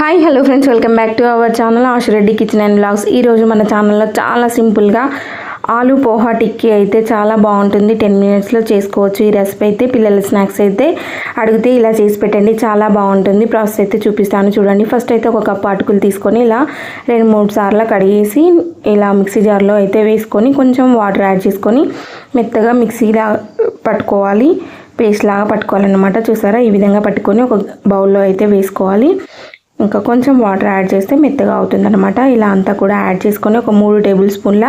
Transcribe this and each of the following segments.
Hi hello friends welcome back to our channel Ashu Reddy kitchen and blogs ఈరోజు మన ఛానల్లో చాలా సింపుల్గా ఆలు పోహా టిక్కీ అయితే చాలా బాగుంటుంది. టెన్ మినిట్స్లో చేసుకోవచ్చు. ఈ రెసిపీ అయితే పిల్లల స్నాక్స్ అయితే అడిగితే ఇలా చేసి పెట్టండి. చాలా బాగుంటుంది. ప్రాసెస్ అయితే చూపిస్తాను. చూడండి. ఫస్ట్ అయితే ఒక కప్పు అటుకులు తీసుకొని ఇలా రెండు మూడు సార్లు కడిగేసి ఇలా మిక్సీ జార్లో అయితే వేసుకొని కొంచెం వాటర్ యాడ్ చేసుకొని మెత్తగా మిక్సీలా పట్టుకోవాలి. పేస్ట్ లాగా పట్టుకోవాలన్నమాట. చూసారా? ఈ విధంగా పట్టుకొని ఒక బౌల్లో అయితే వేసుకోవాలి. ఇంకా కొంచెం వాటర్ యాడ్ చేస్తే మెత్తగా అవుతుందన్నమాట. ఇలా అంతా కూడా యాడ్ చేసుకొని ఒక మూడు టేబుల్ స్పూన్ల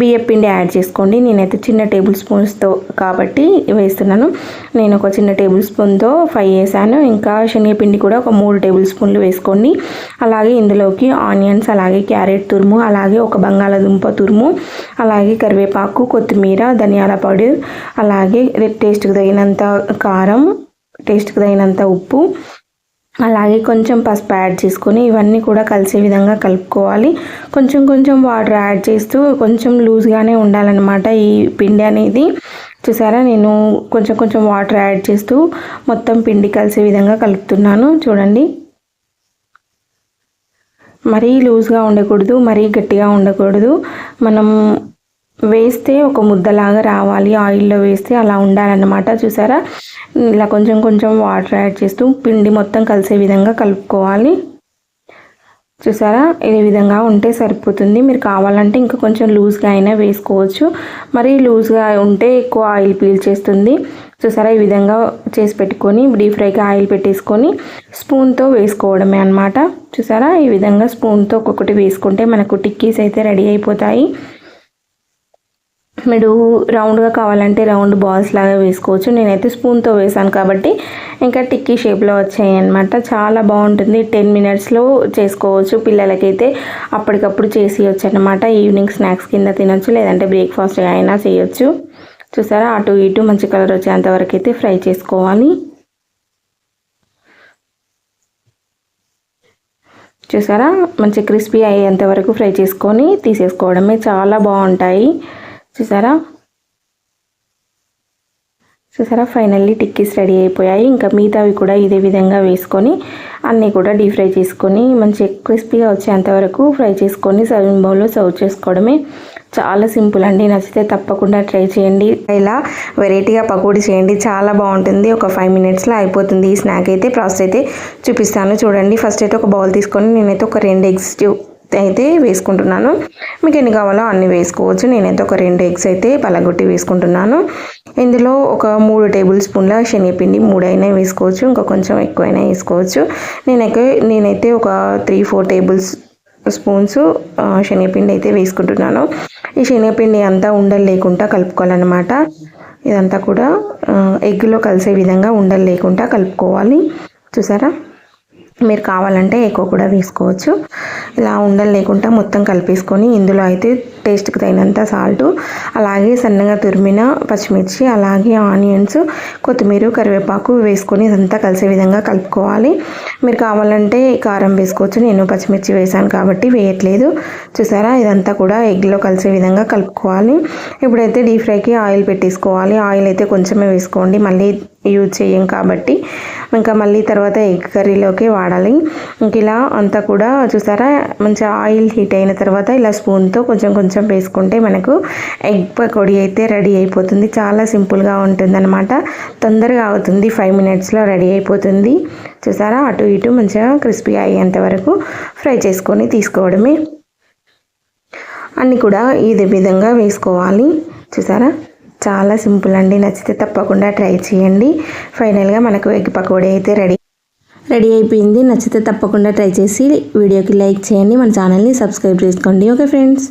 బియ్యం పిండి యాడ్ చేసుకోండి. నేనైతే చిన్న టేబుల్ స్పూన్స్తో కాబట్టి వేస్తున్నాను. నేను ఒక చిన్న టేబుల్ స్పూన్తో ఫ్రై చేశాను. ఇంకా శనగపిండి కూడా ఒక మూడు టేబుల్ స్పూన్లు వేసుకోండి. అలాగే ఇందులోకి ఆనియన్స్ అలాగే క్యారెట్ తురుము అలాగే ఒక బంగాళాదుంప తురుము అలాగే కరివేపాకు కొత్తిమీర ధనియాల పొడి అలాగే టేస్ట్కి తగినంత కారం టేస్ట్కి తగినంత ఉప్పు అలాగే కొంచెం పసుపు యాడ్ చేసుకొని ఇవన్నీ కూడా కలిసే విధంగా కలుపుకోవాలి. కొంచెం కొంచెం వాటర్ యాడ్ చేస్తూ కొంచెం లూజ్గానే ఉండాలన్నమాట ఈ పిండి అనేది. చూసారా? నేను కొంచెం కొంచెం వాటర్ యాడ్ చేస్తూ మొత్తం పిండి కలిసే విధంగా కలుపుతున్నాను. చూడండి. మరీ లూజ్గా ఉండకూడదు మరీ గట్టిగా ఉండకూడదు. మనం వేస్తే ఒక ముద్దలాగా రావాలి. ఆయిల్లో వేస్తే అలా ఉండాలన్నమాట. చూసారా? ఇలా కొంచెం కొంచెం వాటర్ యాడ్ చేస్తూ పిండి మొత్తం కలిసే విధంగా కలుపుకోవాలి. చూసారా? ఈ విధంగా ఉంటే సరిపోతుంది. మీరు కావాలంటే ఇంకా కొంచెం లూజ్గా అయినా వేసుకోవచ్చు. మరి లూజ్గా ఉంటే ఎక్కువ ఆయిల్ పీల్ చేస్తుంది. చూసారా? ఈ విధంగా చేసి పెట్టుకొని డీప్ ఫ్రైకి ఆయిల్ పెట్టేసుకొని స్పూన్తో వేసుకోవడమే అనమాట చూసారా? ఈ విధంగా స్పూన్తో ఒక్కొక్కటి వేసుకుంటే మనకు టిక్కీస్ అయితే రెడీ అయిపోతాయి. మీరు రౌండ్గా కావాలంటే రౌండ్ బాల్స్ లాగా వేసుకోవచ్చు. నేనైతే స్పూన్తో వేసాను కాబట్టి ఇంకా టిక్కీ షేప్లో వచ్చాయి అనమాట చాలా బాగుంటుంది. టెన్ మినిట్స్లో చేసుకోవచ్చు. పిల్లలకైతే అప్పటికప్పుడు చేసి అనమాట ఈవినింగ్ స్నాక్స్ కింద తినొచ్చు లేదంటే బ్రేక్ఫాస్ట్ అయినా చేయొచ్చు. చూసారా? అటు ఇటు మంచి కలర్ వచ్చేంత వరకు అయితే ఫ్రై చేసుకోవాలి. చూసారా? మంచి క్రిస్పీ అయ్యేంత వరకు ఫ్రై చేసుకొని తీసేసుకోవడమే. చాలా బాగుంటాయి. చూసారా? చూసారా? ఫైనల్లీ టిక్కీస్ రెడీ అయిపోయాయి. ఇంకా మిగతావి కూడా ఇదే విధంగా వేసుకొని అన్నీ కూడా డీప్ ఫ్రై చేసుకొని మంచి క్రిస్పీగా వచ్చేంతవరకు ఫ్రై చేసుకొని సర్వింగ్ బౌల్లో సర్వ్ చేసుకోవడమే చాలా సింపుల్ అండి. నచ్చితే తప్పకుండా ట్రై చేయండి. ఇలా వెరైటీగా పకోడీ చేయండి. చాలా బాగుంటుంది. ఒక ఫైవ్ మినిట్స్లో అయిపోతుంది. ఈ స్నాక్ అయితే ప్రాసెస్ అయితే చూపిస్తాను. చూడండి. ఫస్ట్ అయితే ఒక బౌల్ తీసుకొని నేనైతే ఒక రెండు ఎగ్స్ అయితే వేసుకుంటున్నాను. మీకు ఎన్ని కావాలో అన్ని వేసుకోవచ్చు. నేనైతే ఒక రెండు ఎగ్స్ అయితే పలగొట్టి వేసుకుంటున్నాను. ఇందులో ఒక మూడు టేబుల్ స్పూన్ల శనగపిండి మూడైనా వేసుకోవచ్చు. ఇంకా కొంచెం ఎక్కువైనా వేసుకోవచ్చు. నేనైతే నేనైతే ఒక త్రీ ఫోర్ టేబుల్స్ స్పూన్స్ శనగపిండి అయితే వేసుకుంటున్నాను. ఈ శనగపిండి అంతా ఉండలు లేకుండా కలుపుకోవాలన్నమాట. ఇదంతా కూడా ఎగ్లో కలిసే విధంగా ఉండలు లేకుండా కలుపుకోవాలి. చూసారా? మీరు కావాలంటే ఎక్కువ కూడా వేసుకోవచ్చు. ఇలా ఉండలు లేకుండా మొత్తం కలిపేసుకొని ఇందులో అయితే టేస్ట్కి తగినంత సాల్ట్ అలాగే సన్నగా తురిమిన పచ్చిమిర్చి అలాగే ఆనియన్స్ కొత్తిమీర కరివేపాకు వేసుకొని ఇదంతా కలిసే విధంగా కలుపుకోవాలి. మీరు కావాలంటే కారం వేసుకోవచ్చు. నేను పచ్చిమిర్చి వేసాను కాబట్టి వేయట్లేదు. చూసారా? ఇదంతా కూడా ఎగ్లో కలిసే విధంగా కలుపుకోవాలి. ఇప్పుడైతే డీప్ ఫ్రైకి ఆయిల్ పెట్టేసుకోవాలి. ఆయిల్ అయితే కొంచెమే వేసుకోండి. మళ్ళీ యూజ్ చేయం కాబట్టి. ఇంకా మళ్ళీ తర్వాత ఎగ్ కర్రీలోకి వాడాలి. ఇంక ఇలా అంతా కూడా చూసారా? మంచిగా ఆయిల్ హీట్ అయిన తర్వాత ఇలా స్పూన్తో కొంచెం కొంచెం వేసుకుంటే మనకు ఎగ్ పకోడీ అయితే రెడీ అయిపోతుంది. చాలా సింపుల్గా ఉంటుంది అనమాట తొందరగా అవుతుంది. ఫైవ్ మినిట్స్లో రెడీ అయిపోతుంది. చూసారా? అటు ఇటు మంచిగా క్రిస్పీ అయ్యేంత వరకు ఫ్రై చేసుకొని తీసుకోవడమే. అన్నీ కూడా ఇదే విధంగా వేసుకోవాలి. చూసారా? చాలా సింపుల్ అండి. నచ్చితే తప్పకుండా ట్రై చేయండి. ఫైనల్గా మనకు ఎగ్ పకోడీ అయితే రెడీ. రెడీ అయిపోయింది. నచ్చితే తప్పకుండా ట్రై చేసి వీడియోకి లైక్ చేయండి. మన ఛానల్ని సబ్స్క్రైబ్ చేసుకోండి. Okay friends.